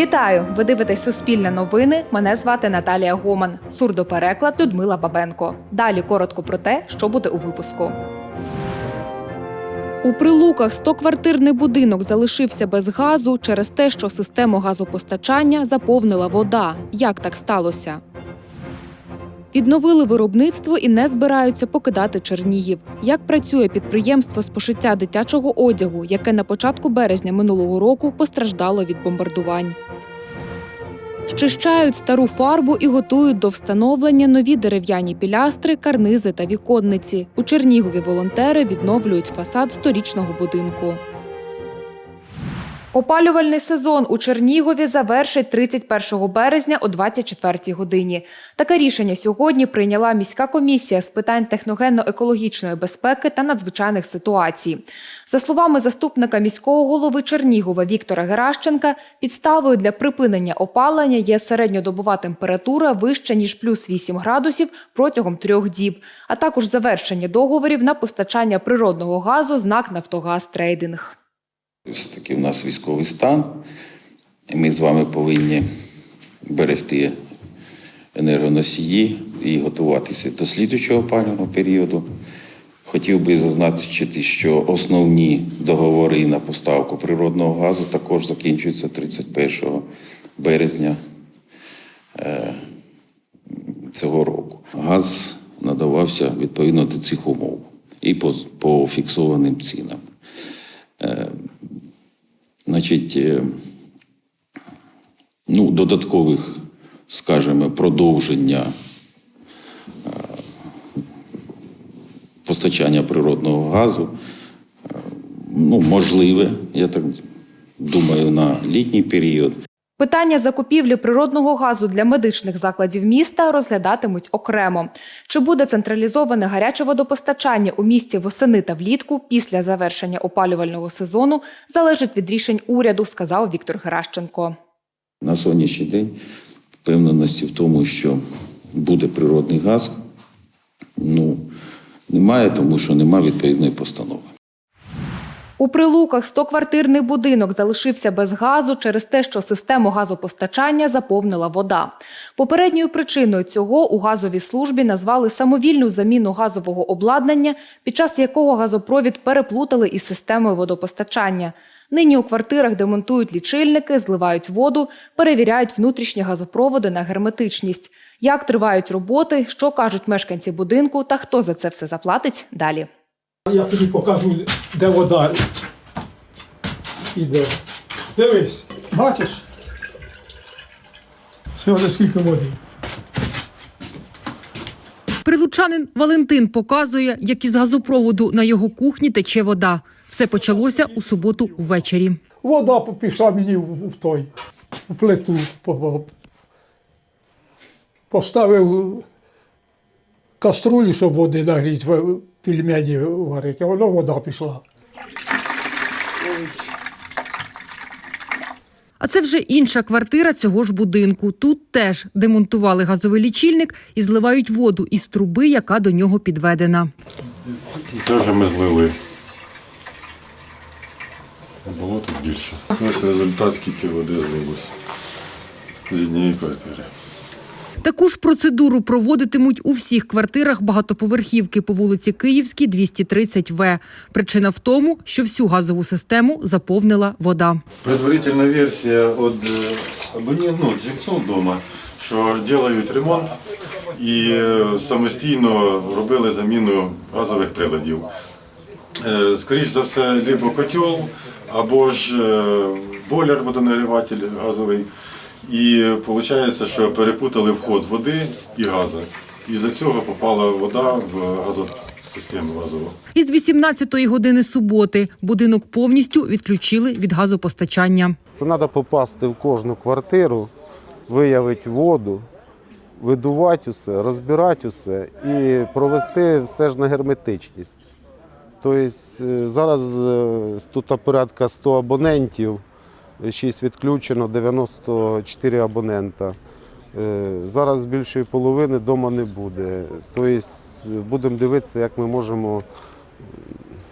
Вітаю! Ви дивитесь Суспільне новини. Мене звати Наталія Гоман. Сурдопереклад Людмила Бабенко. Далі коротко про те, що буде у випуску. У прилуках 100-квартирний будинок залишився без газу через те, що систему газопостачання заповнила вода. Як так сталося? Відновили виробництво і не збираються покидати Чернігів. Як працює підприємство з пошиття дитячого одягу, яке на початку березня минулого року постраждало від бомбардувань? Щищають стару фарбу і готують до встановлення нові дерев'яні пілястри, карнизи та віконниці. У Чернігові волонтери відновлюють фасад сторічного будинку. Опалювальний сезон у Чернігові завершить 31 березня о 24 годині. Таке рішення сьогодні прийняла міська комісія з питань техногенно-екологічної безпеки та надзвичайних ситуацій. За словами заступника міського голови Чернігова Віктора Геращенка, підставою для припинення опалення є середньодобова температура вища ніж плюс 8 градусів протягом трьох діб, а також завершення договорів на постачання природного газу з НАК «Нафтогаз Трейдинг». Все-таки в нас військовий стан, і ми з вами повинні берегти енергоносії і готуватися до слідучого опалювального періоду. Хотів би зазначити, що основні договори на поставку природного газу також закінчуються 31 березня е, цього року. Газ надавався відповідно до цих умов і по, по фіксованим цінам. Значить, е, ну, додаткових, скажімо, продовження е, постачання природного газу, е, ну, можливе, я так думаю, на літній період. Питання закупівлі природного газу для медичних закладів міста розглядатимуть окремо. Чи буде централізоване гаряче водопостачання у місті восени та влітку після завершення опалювального сезону залежить від рішень уряду, сказав Віктор Геращенко. На сьогоднішній день впевненості в тому, що буде природний газ, ну, немає, тому що немає відповідної постанови. У Прилуках 100-квартирний будинок залишився без газу через те, що систему газопостачання заповнила вода. Попередньою причиною цього у газовій службі назвали самовільну заміну газового обладнання, під час якого газопровід переплутали із системою водопостачання. Нині у квартирах демонтують лічильники, зливають воду, перевіряють внутрішні газопроводи на герметичність. Як тривають роботи, що кажуть мешканці будинку та хто за це все заплатить далі. Я тобі покажу, де вода іде. Дивись, бачиш? Всього скільки води. Прилучанин Валентин показує, як із газопроводу на його кухні тече вода. Все почалося у суботу ввечері. Вода пішла мені в, той, в плиту. по- по- Поставив каструлю, щоб води нагріти, в- пельмені варити, а воно вода пішла. А це вже інша квартира цього ж будинку. Тут теж демонтували газовий лічильник і зливають воду із труби, яка до нього підведена. Це вже ми злили. Було тут більше. Ось результат, скільки води злилося з однієї квартири. Таку ж процедуру проводитимуть у всіх квартирах багатоповерхівки по вулиці Київській, 230В. Причина в тому, що всю газову систему заповнила вода. Предварительна версія від е, ну, жильців вдома, що роблять ремонт і е, самостійно робили заміну газових приладів. Е, Скоріше за все, либо котел, або ж бойлер водонагріватель газовий. І виходить, що перепутали вход води і газу. І за цього попала вода в газосистему газову. Із 18-ї години суботи будинок повністю відключили від газопостачання. Це треба попасти в кожну квартиру, виявити воду, видувати усе, розбирати усе і провести все ж на герметичність. Тобто е, зараз е, тут порядка 100 абонентів, 6 відключено, 94 абонента. Е, Зараз більшої половини вдома не буде. Тобто будемо дивитися, як ми можемо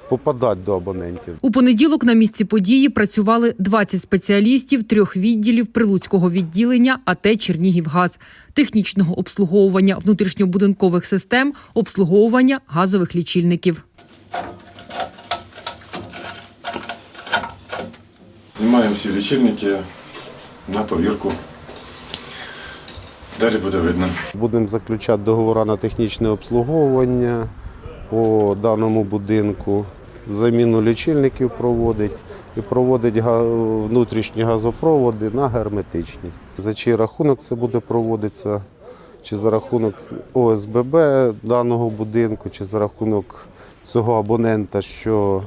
попадати до абонентів. У понеділок на місці події працювали 20 спеціалістів трьох відділів прилуцького відділення АТ Чернігівгаз, технічного обслуговування внутрішньобудинкових систем, обслуговування газових лічильників. Знімаємо всі лічильники на повірку. Далі буде видно. Будемо заключати договори на технічне обслуговування по даному будинку. Заміну лічильників проводить і проводить внутрішні газопроводи на герметичність. За чий рахунок це буде проводитися, чи за рахунок ОСББ даного будинку, чи за рахунок цього абонента, що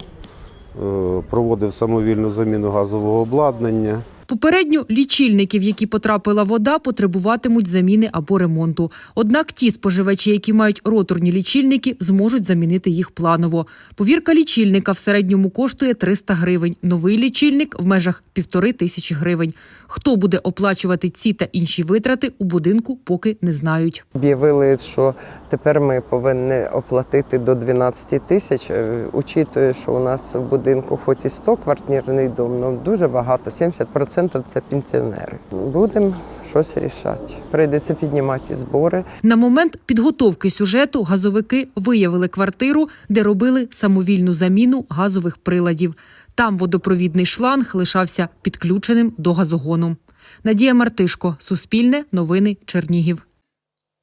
проводив самовільну заміну газового обладнання. Попередньо лічильників, які потрапила вода, потребуватимуть заміни або ремонту. Однак ті споживачі, які мають роторні лічильники, зможуть замінити їх планово. Повірка лічильника в середньому коштує 300 гривень. Новий лічильник в межах півтори тисячі гривень. Хто буде оплачувати ці та інші витрати у будинку, поки не знають. Об'явили, що тепер ми повинні оплатити до 12 тисяч. Е, Учитує, що у нас в будинку, хоч і 100 квартирний дом, але дуже багато, 70% це пенсіонери. Будемо щось рішати. Прийдеться піднімати збори. На момент підготовки сюжету газовики виявили квартиру, де робили самовільну заміну газових приладів. Там водопровідний шланг лишався підключеним до газогону. Надія Мартишко, Суспільне, Новини, Чернігів.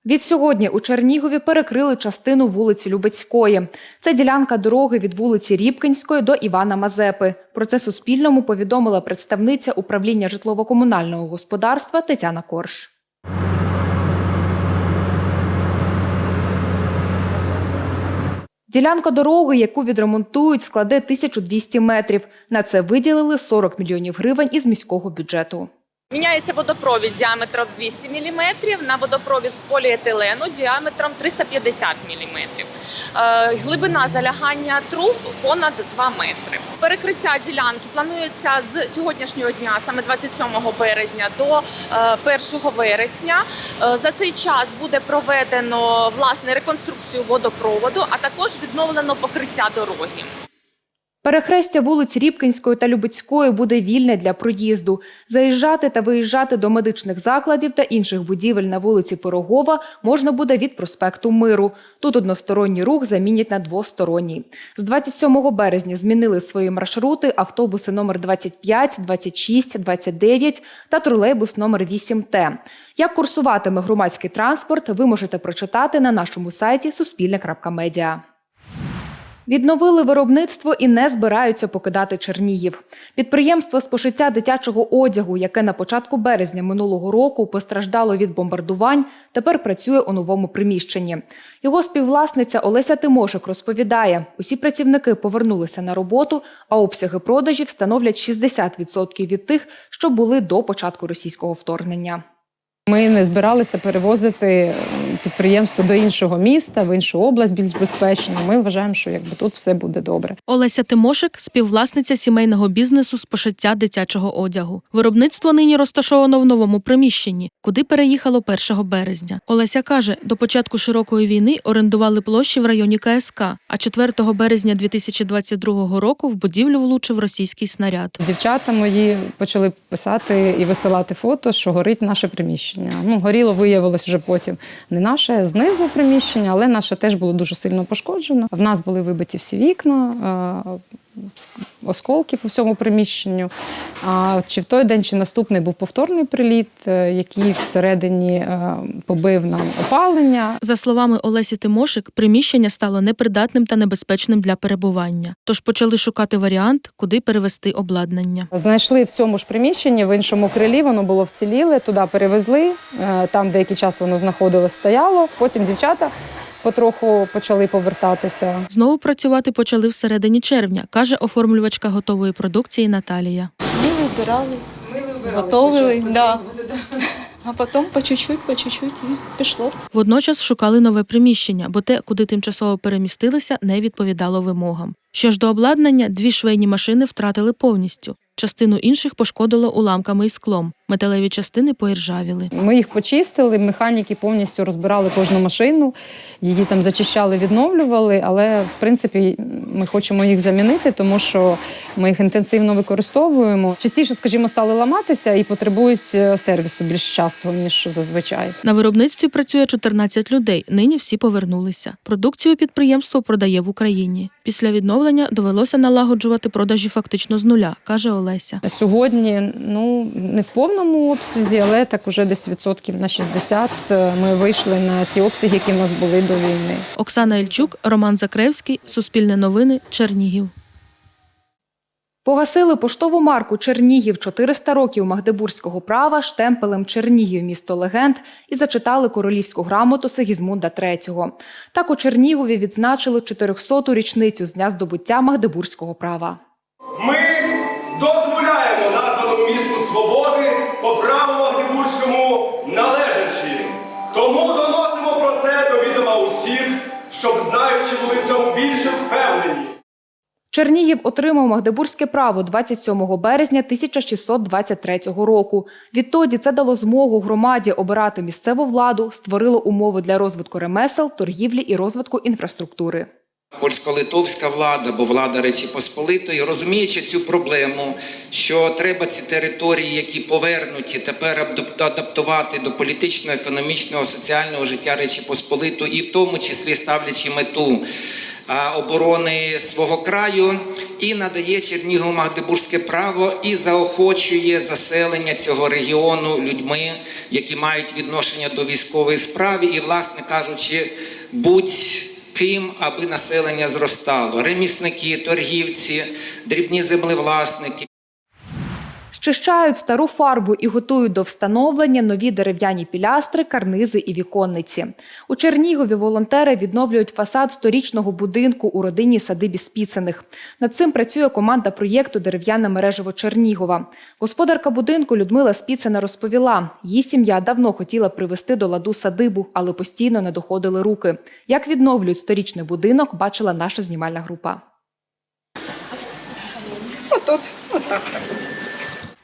Від сьогодні у Чернігові перекрили частину вулиці Любецької. Це ділянка дороги від вулиці Рібкінської до Івана Мазепи. Про це Суспільному повідомила представниця управління житлово-комунального господарства Тетяна Корж. Ділянка дороги, яку відремонтують, складе 1200 метрів. На це виділили 40 мільйонів гривень із міського бюджету. Міняється водопровід діаметром 200 мм на водопровід з поліетилену діаметром 350 мм. Е, Глибина залягання труб понад 2 метри. Перекриття ділянки планується з сьогоднішнього дня, саме 27 березня, до е, 1 вересня. Е, За цей час буде проведено власне реконструкцію водопроводу, а також відновлено покриття дороги. Перехрестя вулиць Рібкінської та Любецької буде вільне для проїзду. Заїжджати та виїжджати до медичних закладів та інших будівель на вулиці Пирогова можна буде від проспекту Миру. Тут односторонній рух замінять на двосторонній. З 27 березня змінили свої маршрути автобуси номер 25, 26, 29 та тролейбус номер 8Т. Як курсуватиме громадський транспорт, ви можете прочитати на нашому сайті суспільне.медіа. Відновили виробництво і не збираються покидати Чернігів. Підприємство з пошиття дитячого одягу, яке на початку березня минулого року постраждало від бомбардувань, тепер працює у новому приміщенні. Його співвласниця Олеся Тимошик розповідає: усі працівники повернулися на роботу, а обсяги продажів становлять 60% від тих, що були до початку російського вторгнення. Ми не збиралися перевозити підприємство до іншого міста, в іншу область більш безпечно. Ми вважаємо, що якби тут все буде добре. Олеся Тимошик співвласниця сімейного бізнесу з пошиття дитячого одягу. Виробництво нині розташовано в новому приміщенні, куди переїхало 1 березня. Олеся каже, до початку широкої війни орендували площі в районі КСК, а 4 березня 2022 року в будівлю влучив російський снаряд. Дівчата мої почали писати і висилати фото, що горить наше приміщення. Ну, горіло виявилось вже потім не наше знизу приміщення, але наше теж було дуже сильно пошкоджено. В нас були вибиті всі вікна. Осколки по всьому приміщенню. А чи в той день, чи наступний був повторний приліт, е, який всередині е, побив нам опалення. За словами Олесі Тимошик, приміщення стало непридатним та небезпечним для перебування. Тож почали шукати варіант, куди перевести обладнання. Знайшли в цьому ж приміщенні, в іншому крилі, воно було вціліле, туди перевезли. е, Там деякий час воно знаходилось, стояло. Потім дівчата потроху почали повертатися. Знову працювати почали всередині червня, каже оформлювачка готової продукції Наталія. Ми вибирали, готовили, да. а потім по чуть-чуть, по чуть-чуть і пішло. Водночас шукали нове приміщення, бо те, куди тимчасово перемістилися, не відповідало вимогам. Що ж до обладнання, дві швейні машини втратили повністю. Частину інших пошкодило уламками і склом. Металеві частини поіржавіли. Ми їх почистили, механіки повністю розбирали кожну машину, її там зачищали, відновлювали. Але в принципі ми хочемо їх замінити, тому що ми їх інтенсивно використовуємо. Частіше, скажімо, стали ламатися і потребують е, сервісу більш часто ніж зазвичай. На виробництві працює 14 людей. Нині всі повернулися. Продукцію підприємство продає в Україні. Після відновлення довелося налагоджувати продажі фактично з нуля, каже Олеся. Сьогодні ну не в повному обсязі, але так уже десь відсотків на 60 е, ми вийшли на ці обсяги, які в нас були до війни. Оксана Ільчук, Роман Закревський, Суспільне новини, Чернігів. Погасили поштову марку Чернігів 400 років магдебурзького права штемпелем Чернігів місто легенд і зачитали королівську грамоту Сигізмунда III. Так у Чернігові відзначили 400-ту річницю з дня здобуття магдебурзького права. Знаючи були в цьому більше впевнені. Чернігів отримав магдебурзьке право 27 березня 1623 року. Відтоді це дало змогу громаді обирати місцеву владу, створило умови для розвитку ремесел, торгівлі і розвитку інфраструктури. Польсько-литовська влада або влада Речі Посполитої, розуміючи цю проблему, що треба ці території, які повернуті, тепер адап- адаптувати до політичного, економічного, соціального життя Речі Посполитої, і в тому числі ставлячи мету оборони свого краю, і надає Чернігову Магдебурзьке право і заохочує заселення цього регіону людьми, які мають відношення до військової справи, і, власне кажучи, будь ким, аби населення зростало: ремісники, торгівці, дрібні землевласники. Щищають стару фарбу і готують до встановлення нові дерев'яні пілястри, карнизи і віконниці. У Чернігові волонтери відновлюють фасад сторічного будинку у родині садибі Спіцених. Над цим працює команда проєкту Дерев'яне мережево Чернігова. Господарка будинку Людмила Спіцина розповіла, її сім'я давно хотіла привести до ладу садибу, але постійно не доходили руки. Як відновлюють сторічний будинок, бачила наша знімальна група.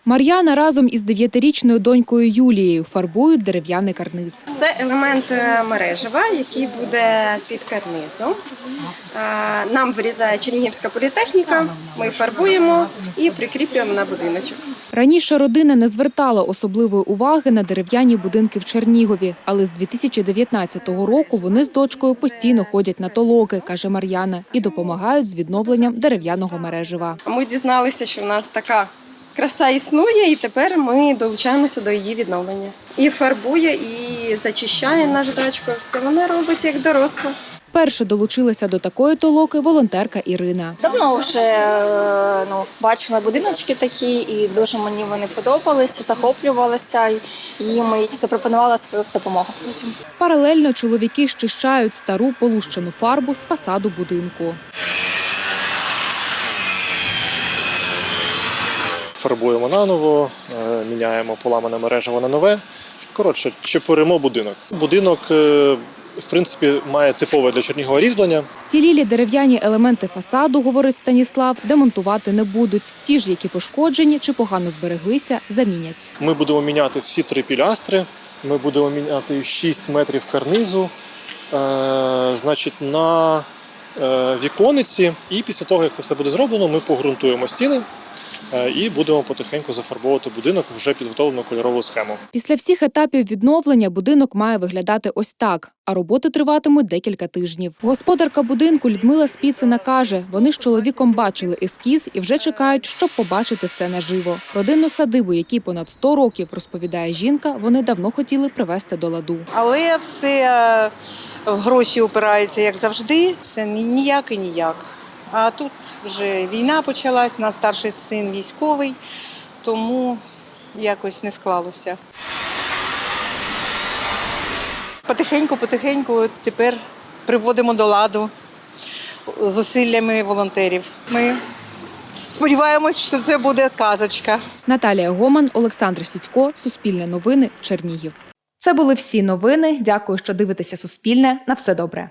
Мар'яна разом із дев'ятирічною донькою Юлією фарбують дерев'яний карниз. Це елемент е, мережева, який буде під карнизом. Е, Нам вирізає Чернігівська політехніка, ми фарбуємо і прикріплюємо на будиночок. Раніше родина не звертала особливої уваги на дерев'яні будинки в Чернігові, але з 2019 року вони з дочкою постійно ходять на толоки, каже Мар'яна, і допомагають з відновленням дерев'яного мережева. Ми дізналися, що в нас така краса існує, і тепер ми долучаємося до її відновлення. І фарбує, і зачищає наш дачко. Все вона робить як доросла. Вперше долучилася до такої толоки волонтерка Ірина. Давно вже е, ну, бачила будиночки такі, і дуже мені вони подобалися, захоплювалася їм і запропонувала свою допомогу. Паралельно чоловіки щищають стару полущену фарбу з фасаду будинку. Фарбуємо наново, е, міняємо поламане мережево на нове. Коротше, чепуримо будинок. Будинок, е, в принципі, має типове для Чернігова різьблення. Цілілі дерев'яні елементи фасаду, говорить Станіслав, демонтувати не будуть. Ті ж, які пошкоджені чи погано збереглися, замінять. Ми будемо міняти всі три пілястри. Ми будемо міняти 6 метрів карнизу, е, значить, на е, вікониці. І після того, як це все буде зроблено, ми погрунтуємо стіни і будемо потихеньку зафарбовувати будинок в вже підготовлену кольорову схему. Після всіх етапів відновлення будинок має виглядати ось так, а роботи триватимуть декілька тижнів. Господарка будинку Людмила Спіцина каже, вони з чоловіком бачили ескіз і вже чекають, щоб побачити все наживо. Родинну садибу, якій понад 100 років розповідає жінка, вони давно хотіли привести до ладу. Але все е, в гроші опирається, як завжди, все ні- ніяк і ніяк. А тут вже війна почалась, у нас старший син військовий, тому якось не склалося. Потихеньку, потихеньку тепер приводимо до ладу зусиллями волонтерів. Ми сподіваємось, що це буде казочка. Наталія Гоман, Олександр Сідько, Суспільне новини, Чернігів. Це були всі новини. Дякую, що дивитеся Суспільне. На все добре.